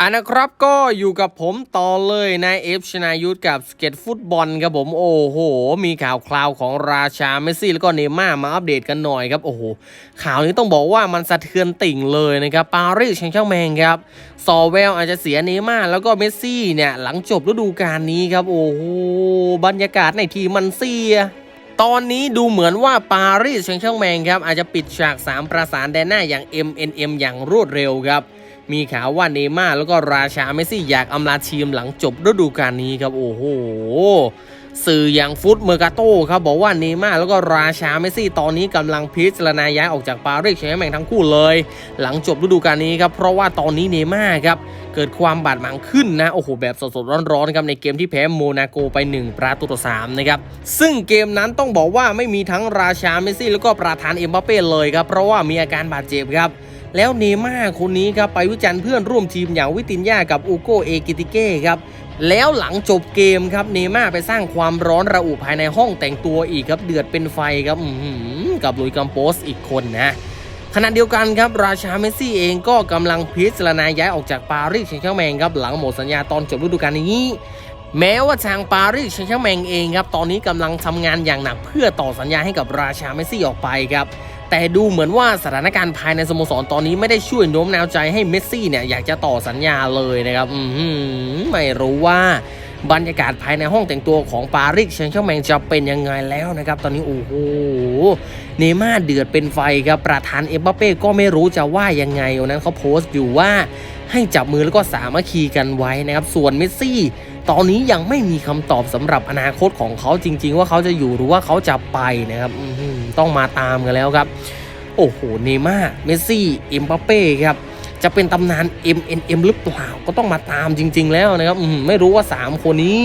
อันนะครับก็อยู่กับผมต่อเลยนายเอฟชนายุทธกับสเก็ตฟุตบอลครับผมโอ้โห มีข่าวคราวของราชาเมสซี่แล้วก็เนม่ามาอัปเดตกันหน่อยครับโอ้โหข่าวนี้ต้องบอกว่ามันสะเทือนติ่งเลยนะครับปารีสแชงช่างแมงครับซอแวลอาจจะเสียเนม่าแล้วก็เมสซี่เนี่ยหลังจบฤดูกาลนี้ครับโอ้โหบรรยากาศในทีมมันเสียตอนนี้ดูเหมือนว่าปารีสแชงช่างแมงครับอาจจะปิดฉาก 3 ประสานแดนหน้าอย่าง MNM อย่างรวดเร็วครับ มีข่าวว่าเนย์ม่าร์แล้วก็ราชาเมสซี่อยากอำลาทีมหลังจบฤดูกาลนี้ครับ โอ้โหสื่ออย่างฟุตเมอร์กาโต้ครับบอกว่าเนย์ม่าร์แล้วก็ราชาเมสซี่ ตอนนี้กำลังพิจารณาย้ายออกจากปารีสแชงต์แมงทั้งคู่เลย หลังจบฤดูกาลนี้ครับ เพราะว่าตอนนี้เนย์ม่าร์ครับเกิดความบาดหมางขึ้นนะ โอ้โห แบบสดๆ ร้อนๆครับในเกมที่แพ้โมนาโกไป 1 ประตูต่อ3นะครับ ซึ่งเกมนั้นต้องบอกว่าไม่มีทั้งราชาเมสซี่แล้วก็ประธานเอ็มบัปเป้เลยครับเพราะว่ามีอาการบาดเจ็บครับ แล้วเนม่าคนนี้ครับไปวิจารณ์เพื่อนร่วมทีมอย่างวิตินยากับอูโกเอกิติเก้ครับแล้วหลังจบเกมครับเนม่าไปสร้างความร้อนระอุภายในห้องแต่งตัวอีกครับเดือดเป็นไฟครับกับลุยกัมโปสอีกคนนะขณะเดียวกันครับราชาเมสซี่เองก็กำลังพิจารณาย้ายออกจากปารีสแชงต์แชงแมงครับหลังหมดสัญญาตอนจบฤดูกาลนี้ แม้ว่าทางปารีสแชงต์แชงแมงเองครับตอนนี้กำลังทำงานอย่างหนักเพื่อต่อสัญญาให้กับราชาเมสซี่ออกไปครับ แต่ดูเหมือนว่าสถานการณ์ภายในสโมสรตอนนี้ไม่ได้ช่วยโน้มน้าวใจให้เมสซี่เนี่ยอยากจะต่อสัญญาเลยนะครับ อืไม่รู้ว่า บรรยากาศภายในห้องแต่งตัวของปารีสแชงต์แชงแมงจะเป็นยังไงแล้วนะครับ ตอนนี้โอ้โหเนม่าเดือดเป็นไฟครับประธานเอ็มบัปเป้ก็ไม่รู้จะว่ายังไงวันนั้นเขาโพสต์อยู่ว่าให้จับมือแล้วก็สามัคคีกันไว้นะครับ ส่วนเมสซี่ ตอนนี้ยังไม่มีคำตอบสำหรับอนาคตของเขาจริง ๆ ว่าเขาจะอยู่หรือว่าเขาจะไปนะครับต้องมาตามกันแล้วครับ โอ้โหเนม่าเมสซี่เอ็มบัปเป้ครับ จะเป็นตำนาน MNM หรือเปล่าก็ต้องมาตามจริง ๆ แล้วนะครับไม่รู้ว่า 3 คนนี้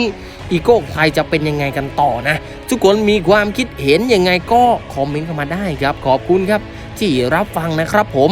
อีโก้ใครจะเป็นยังไงกันต่อนะ ทุกคนมีความคิดเห็นยังไงก็คอมเมนต์เข้ามาได้ครับ ขอบคุณครับ ที่รับฟังนะครับผม